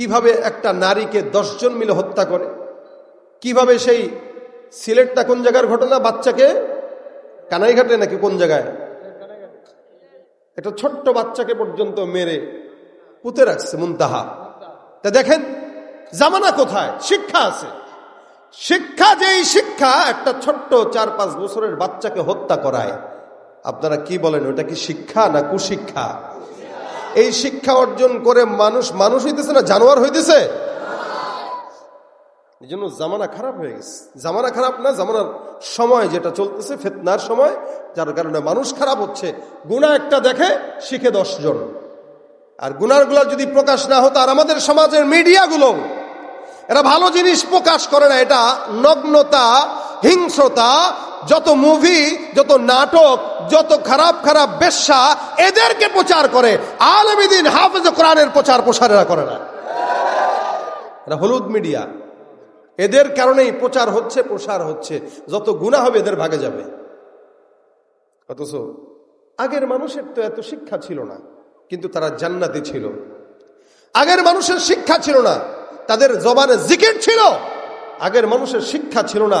কীভাবে একটা নারীকে দশজন মিলে হত্যা করে? কীভাবে সেই সিলেটটা কোন জায়গার ঘটনা? বাচ্চাকে কানাইঘাটে নাকি কোন জায়গায়? একটা ছোট্ট বাচ্চাকে পর্যন্ত মেরে পুঁতে রাখছে মুনতাহা। তা দেখেন, জামানা কোথায়? শিক্ষা আছে। শিক্ষা যেই শিক্ষা, একটা ছোট্ট চার পাঁচ বছরের বাচ্চাকে হত্যা করায়। আপনারা কি বলেন, ওটা কি শিক্ষা না কুশিক্ষা? এই শিক্ষা অর্জন করে মানুষ মানুষ হইতেছে না, জানোয়ার হইতেছে? এই জন্য জামানা খারাপ হয়ে গেছে। জামানা খারাপ না, জামানার সময় যেটা চলতেছে, ফেতনার সময়, যার কারণে মানুষ খারাপ হচ্ছে। গুণা একটা দেখে, শিখে জন আর গুনারগুলো যদি প্রকাশ না হতো, আর আমাদের সমাজের মিডিয়াগুলো, এরা ভালো জিনিস প্রকাশ করে না, এটা নগ্নতা, হিংস্রতা যত মুভি যত নাটক, যত খারাপ খারাপ বেশ্যা, এদেরকে প্রচার করে। আলমিদিন হাফেজ কোরআনের প্রচার প্রসার এরা করে না। হলুদ মিডিয়া। এদের কারণেই প্রচার হচ্ছে, প্রসার হচ্ছে। যত গুণা হবে, এদের ভাগে যাবে। অথচ আগের মানুষের তো এত শিক্ষা ছিল না, কিন্তু তারা জান্নাতি ছিল। আগের মানুষের শিক্ষা ছিল না, তাদের জবানে জিকির ছিল। আগের মানুষের শিক্ষা ছিল না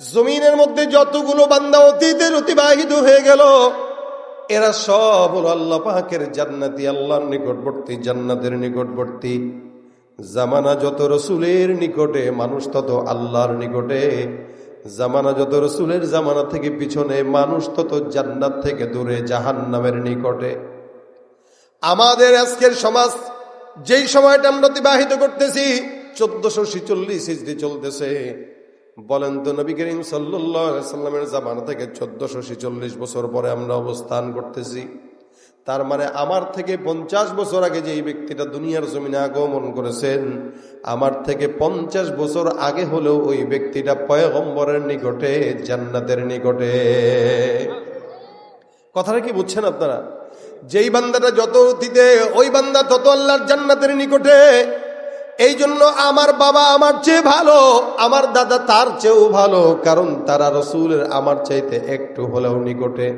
জমিনের মধ্যে যতগুলো বান্দা অতীতের অতিবাহিত হয়ে গেল, এরা সব হলো আল্লাহ পাকের জান্নাতি, আল্লাহর নিকটবর্তী, জান্নাতের নিকটবর্তী। জামানা যত রসুলের নিকটে, মানুষ তত আল্লাহর নিকটে। জামানা যত রসুলের জামানা থেকে পিছনে, মানুষ তত জান্নাত থেকে দূরে, জাহান্নামের নিকটে। আমাদের আজকের সমাজ, যেই সময়টা আমরা অতিবাহিত করতেছি, চোদ্দশো ছিচল্লিশ চলতেছে। বলেন তো নবী করিম সাল্লামের জামানা থেকে চোদ্দশো ছেচল্লিশ বছর পরে আমরা অবস্থান করতেছি। তার মানে আমার থেকে পঞ্চাশ বছর আগে যে এই ব্যক্তিটা দুনিয়ার জমিনে আগমন করেছেন, আমার থেকে পঞ্চাশ বছর আগে হলেও ওই ব্যক্তিটা পয়গম্বরের নিকটে, জান্নাতের নিকটে। কথাটা কি বুঝছেন আপনারা? যেই বান্দাটা যত অতীতে, ওই বান্দা তত আল্লাহর জান্নাতের নিকটে। এই জন্য আমার বাবা আমার চেয়ে ভালো, আমার দাদা তার চেয়েও ভালো, কারণ তারা রসুলের আমার চাইতে একটু হলেও নিকটে।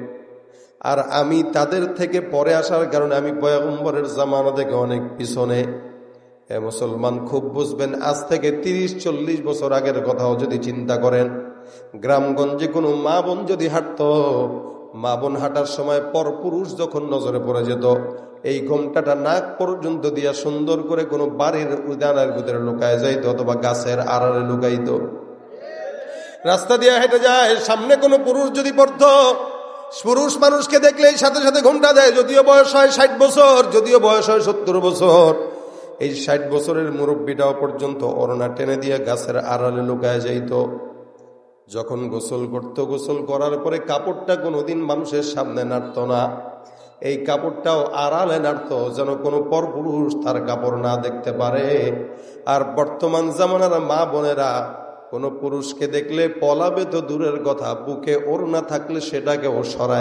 আর আমি তাদের থেকে পরে আসার কারণে আমি পয়গম্বরের জামানা থেকে অনেক পিছনে। এ মুসলমান, খুব বুঝবেন, আজ থেকে তিরিশ, চল্লিশ বছর আগের কথাও যদি চিন্তা করেন, গ্রামগঞ্জে কোনো মা বোন যদি হাঁটত মা বোন হাঁটার সময় পরপুরুষ যখন নজরে পড়ে যেত, এই ঘোমটাটা নাক পর্যন্ত দিয়া সুন্দর করে কোনো বাড়ির উদানের ভিতরে লুকায় যাইত অথবা গাছের আড়ালে লুকাইত। রাস্তা দিয়ে হেঁটে যায়, সামনে কোনো পুরুষ যদি পড়তো, পুরুষ মানুষকে দেখলেই সাথে সাথে ঘোমটা দেয়, যদিও বয়স হয় ষাট বছর, যদিও বয়স হয় সত্তর বছর। এই ষাট বছরের মুরব্বীটাও পর্যন্ত অরণা টেনে দিয়ে গাছের আড়ালে লুকায় যাইত। যখন গোসল করত গোসল করার পরে কাপড়টা কোনোদিন মানুষের সামনে নাড়ত না। এই কাপড়টাও আড়ালে নাড়ত যেন কোনো পরপুরুষ তার কাপড় না দেখতে পারে। আর বর্তমান জামানার মা বোনেরা কোনো পুরুষকে দেখলে পলাবে তো দূরের কথা, বুকে ওর না থাকলে সেটাকে ও সরায়।